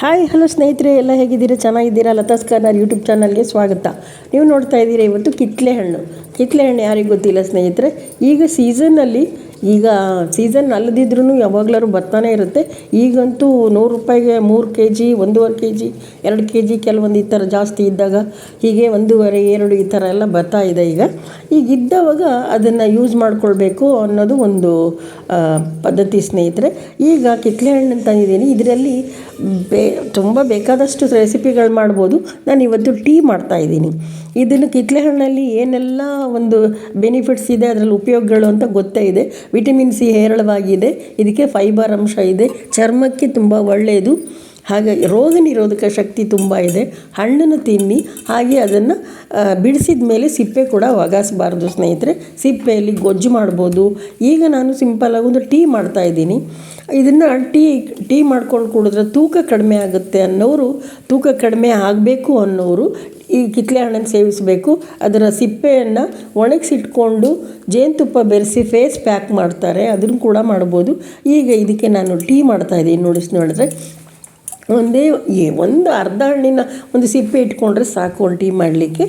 Hi hello ಸ್ನೇಹಿತರೆ, ಎಲ್ಲ ಹೇಗಿದ್ದೀರಾ? ಚೆನ್ನಾಗಿದ್ದೀರಾ? ಲತಾಸ್ ಕಾರ್ನರ್ ಯೂಟ್ಯೂಬ್ ಚಾನಲ್ಗೆ ಸ್ವಾಗತ. ನೀವು ನೋಡ್ತಾ ಇದ್ದೀರಾ ಇವತ್ತು ಕಿತ್ಲೆ ಹಣ್ಣು ಕಿತ್ಲೆ ಹಣ್ಣು ಯಾರಿಗೂ ಗೊತ್ತಿಲ್ಲ ಸ್ನೇಹಿತರೆ? ಈಗ ಸೀಸನ್ನಲ್ಲಿ ಈಗ ಸೀಸನ್ ಅಲ್ಲದಿದ್ರೂ ಯಾವಾಗ್ಲಾರು ಬರ್ತಾನೆ ಇರುತ್ತೆ. ಈಗಂತೂ ನೂರು ರೂಪಾಯಿಗೆ ಮೂರು ಕೆ ಜಿ ಒಂದೂವರೆ ಕೆ ಜಿ ಎರಡು ಕೆ ಜಿ ಕೆಲವೊಂದು ಈ ಥರ ಜಾಸ್ತಿ ಇದ್ದಾಗ ಹೀಗೆ ಒಂದೂವರೆ, ಎರಡು ಈ ಥರ ಎಲ್ಲ ಇದೆ ಈಗ. ಈಗ ಇದ್ದವಾಗ ಅದನ್ನು ಯೂಸ್ ಮಾಡ್ಕೊಳ್ಬೇಕು ಅನ್ನೋದು ಒಂದು ಪದ್ಧತಿ ಸ್ನೇಹಿತರೆ. ಈಗ ಕಿತ್ಲೆ ಹಣ್ಣು ತಂದಿದ್ದೀನಿ ಇದರಲ್ಲಿ ಬೇ, ತುಂಬ ಬೇಕಾದಷ್ಟು ರೆಸಿಪಿಗಳು ಮಾಡ್ಬೋದು. ನಾನು ಇವತ್ತು ಟೀ ಮಾಡ್ತಾ ಇದ್ದೀನಿ. ಇದನ್ನು ಕಿತ್ಲೆ ಹಣ್ಣಲ್ಲಿ ಏನೆಲ್ಲ ಒಂದು ಬೆನಿಫಿಟ್ಸ್ ಇದೆ, ಅದರಲ್ಲಿ ಉಪಯೋಗಗಳು ಅಂತ ಗೊತ್ತೇ ಇದೆ. ವಿಟಮಿನ್ ಸಿ ಹೇರಳವಾಗಿದೆ. ಇದಕ್ಕೆ ಫೈಬರ್ ಅಂಶ ಇದೆ. ಚರ್ಮಕ್ಕೆ ತುಂಬ ಒಳ್ಳೆಯದು ಹಾಗಾಗಿ ರೋಗ ನಿರೋಧಕ ಶಕ್ತಿ ತುಂಬ ಇದೆ. ಹಣ್ಣನ್ನು ತಿನ್ನಿ, ಹಾಗೆ ಅದನ್ನು ಬಿಡಿಸಿದ ಮೇಲೆ ಸಿಪ್ಪೆ ಕೂಡ ಒಗಾಸಬಾರ್ದು ಸ್ನೇಹಿತರೆ. ಸಿಪ್ಪೆಯಲ್ಲಿ ಗೊಜ್ಜು ಮಾಡ್ಬೋದು. ಈಗ ನಾನು ಸಿಂಪಲ್ಲಾಗಿ ಒಂದು ಟೀ ಮಾಡ್ತಾ ಇದ್ದೀನಿ. ಇದನ್ನು ಟೀ ಟೀ ಮಾಡ್ಕೊಂಡು ಕುಡಿದ್ರೆ ತೂಕ ಕಡಿಮೆ ಆಗುತ್ತೆ ಅನ್ನೋರು, ತೂಕ ಕಡಿಮೆ ಆಗಬೇಕು ಅನ್ನೋರು ಈ ಕಿತ್ಲೆ ಹಣ್ಣನ್ನು ಸೇವಿಸಬೇಕು. ಅದರ ಸಿಪ್ಪೆಯನ್ನು ಒಣಗಿಸಿಟ್ಕೊಂಡು ಜೇನುತುಪ್ಪ ಬೆರೆಸಿ ಫೇಸ್ ಪ್ಯಾಕ್ ಮಾಡ್ತಾರೆ. ಅದನ್ನು ಕೂಡ ಮಾಡ್ಬೋದು. ಈಗ ಇದಕ್ಕೆ ನಾನು ಟೀ ಮಾಡ್ತಾ ಇದ್ದೀನಿ. ನೋಡಿ ನೋಡಿದ್ರೆ ಒಂದೇ ಈ ಒಂದು ಅರ್ಧ ಹಣ್ಣಿನ ಒಂದು ಸಿಪ್ಪೆ ಇಟ್ಕೊಂಡ್ರೆ ಸಾಕು ಒಂದು ಟೀ ಮಾಡಲಿಕ್ಕೆ.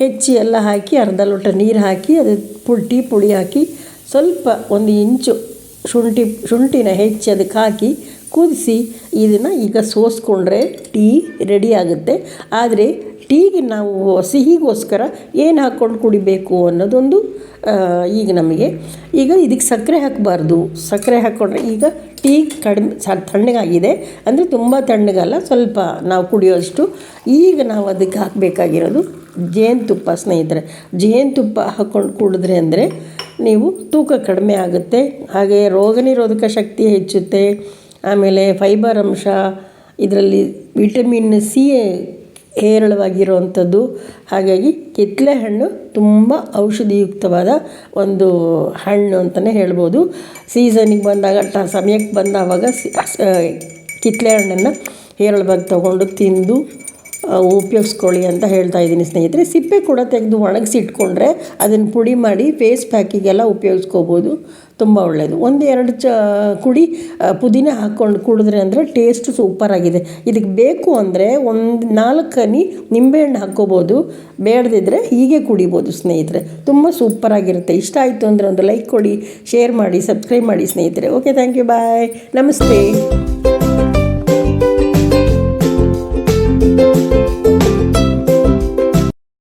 ಹೆಚ್ಚಿ ಎಲ್ಲ ಹಾಕಿ ಅರ್ಧ ಲೋಟ ನೀರು ಹಾಕಿ ಅದು ಪುಡಿ ಟೀ ಪುಡಿ ಹಾಕಿ ಸ್ವಲ್ಪ ಒಂದು ಇಂಚು ಶುಂಠಿ, ಶುಂಠಿನ ಹೆಚ್ಚಿ ಅದಕ್ಕೆ ಹಾಕಿ ಕುದಿಸಿ ಇದನ್ನು ಈಗ ಸೋಸ್ಕೊಂಡ್ರೆ ಟೀ ರೆಡಿ ಆಗುತ್ತೆ. ಆದರೆ ಟೀಗೆ ನಾವು ಸಿಹಿಗೋಸ್ಕರ ಏನು ಹಾಕ್ಕೊಂಡು ಕುಡಿಬೇಕು ಅನ್ನೋದೊಂದು ಈಗ ನಮಗೆ. ಈಗ ಇದಕ್ಕೆ ಸಕ್ಕರೆ ಹಾಕಬಾರ್ದು. ಸಕ್ಕರೆ ಹಾಕ್ಕೊಂಡ್ರೆ ಈಗ ಟೀ ಕಡಿಮೆ ಸ ತಣ್ಣಗಾಗಿದೆ. ಅಂದರೆ ತುಂಬ ತಣ್ಣಗಲ್ಲ, ಸ್ವಲ್ಪ ನಾವು ಕುಡಿಯೋಷ್ಟು. ಈಗ ನಾವು ಅದಕ್ಕೆ ಹಾಕಬೇಕಾಗಿರೋದು ಜೇನುತುಪ್ಪ ಸ್ನೇಹಿತರೆ. ಜೇನುತುಪ್ಪ ಹಾಕ್ಕೊಂಡು ಕುಡಿದ್ರೆ ಅಂದರೆ ನೀವು ತೂಕ ಕಡಿಮೆ ಆಗುತ್ತೆ. ಹಾಗೆ ರೋಗ ನಿರೋಧಕ ಶಕ್ತಿ ಹೆಚ್ಚುತ್ತೆ. ಆಮೇಲೆ ಫೈಬರ್ ಅಂಶ, ಇದರಲ್ಲಿ ವಿಟಮಿನ್ ಸಿ ಹೇರಳವಾಗಿರುವಂಥದ್ದು. ಹಾಗಾಗಿ ಕಿತ್ತಳೆ ಹಣ್ಣು ತುಂಬ ಔಷಧಿಯುಕ್ತವಾದ ಒಂದು ಹಣ್ಣು ಅಂತಲೇ ಹೇಳ್ಬೋದು. ಸೀಸನಿಗೆ ಬಂದಾಗ ಟ ಸಮಯಕ್ಕೆ ಬಂದಾವಾಗ ಸಿ ಕಿತ್ತಳೆ ಹಣ್ಣನ್ನು ಹೇರಳವಾಗಿ ತಗೊಂಡು ತಿಂದು ಉಪಯೋಗಿಸ್ಕೊಳ್ಳಿ ಅಂತ ಹೇಳ್ತಾ ಇದ್ದೀನಿ ಸ್ನೇಹಿತರೆ. ಸಿಪ್ಪೆ ಕೂಡ ತೆಗೆದು ಒಣಗಿಸಿ ಇಟ್ಕೊಂಡ್ರೆ ಅದನ್ನು ಪುಡಿ ಮಾಡಿ ಫೇಸ್ ಪ್ಯಾಕಿಗೆಲ್ಲ ಉಪಯೋಗಿಸ್ಕೋಬೋದು. ತುಂಬ ಒಳ್ಳೆಯದು ಒಂದು ಎರಡು ಚ, ಕುಡಿ ಪುದೀನ ಹಾಕ್ಕೊಂಡು ಕುಡಿದ್ರೆ ಅಂದರೆ ಟೇಸ್ಟ್ ಸೂಪರಾಗಿದೆ ಇದಕ್ಕೆ ಬೇಕು ಅಂದರೆ ಒಂದು ನಾಲ್ಕು ಹನಿ ನಿಂಬೆಹಣ್ಣು ಹಾಕ್ಕೋಬೋದು. ಬೇಡದಿದ್ದರೆ ಹೀಗೆ ಕುಡಿಬೋದು ಸ್ನೇಹಿತರೆ. ತುಂಬ ಸೂಪರಾಗಿರುತ್ತೆ ಇಷ್ಟ ಆಯಿತು ಅಂದರೆ ಒಂದು ಲೈಕ್ ಕೊಡಿ ಶೇರ್ ಮಾಡಿ ಸಬ್ಸ್ಕ್ರೈಬ್ ಮಾಡಿ ಸ್ನೇಹಿತರೆ. ಓಕೆ ಥ್ಯಾಂಕ್ ಯು ಬಾಯ್ ನಮಸ್ತೆ.